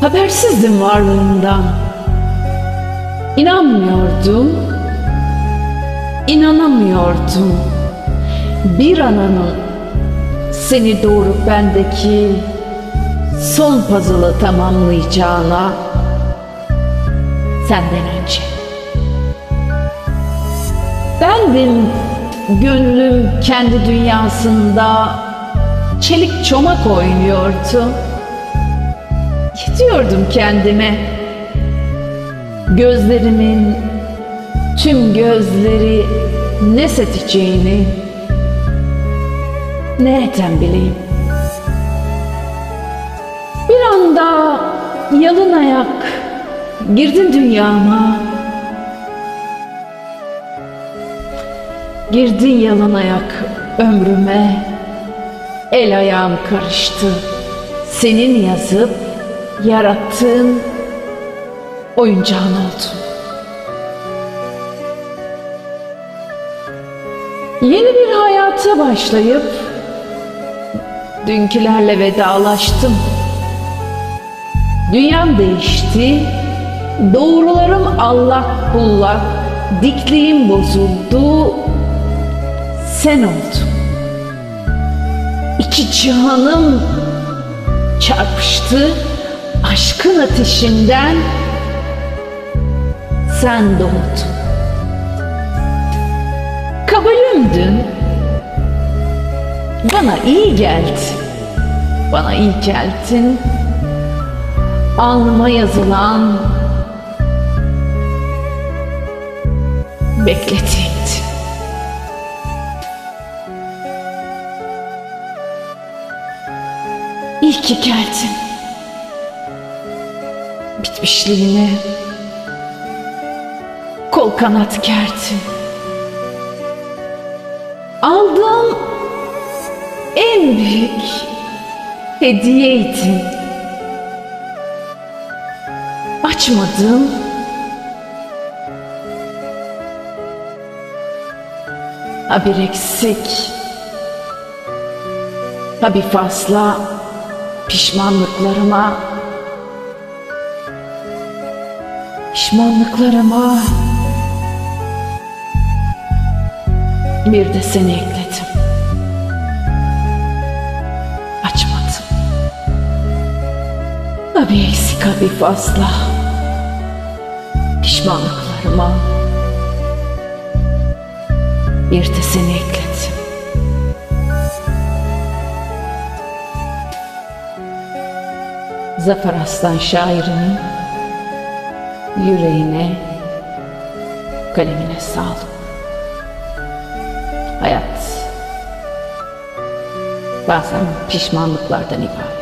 Habersizdim varlığından. İnanmıyordum. İnanamıyordum. Bir ananın seni doğurup bendeki son puzzle'ı tamamlayacağına senden önce. Bendim gönlüm kendi dünyasında çelik çomak oynuyordu. Diyordum kendime. Gözlerimin tüm gözleri ne seçeceğini nereden bileyim? Bir anda yalın ayak girdin dünyama. Girdin yalın ayak ömrüme. El ayağım karıştı. Senin yazıp yarattığın oyuncağın oldum. Yeni bir hayata başlayıp dünkülerle vedalaştım. Dünyam değişti, doğrularım allak bullak, dikliğim bozuldu, sen oldun. İki cihanım çarpıştı, aşkın ateşinden sen doğdun. Kabulümdün. Bana iyi geldi. Bana iyi geldin. Alnıma yazılan beklediğimdi. İyi ki geldin. Bitmişliğine kol kanat gerdin. Aldığım en büyük hediyeydi. Açmadım. Ha bir eksik, ha bir fazla pişmanlıklarıma, pişmanlıklarıma bir de seni ekledim. Açmadım. Ha bir eksik, ha bir fazla pişmanlıklarıma bir de seni ekledim. Zafer Aslan şairinin yüreğine, kalemine sağlık. Hayat bazen pişmanlıklardan ibaret.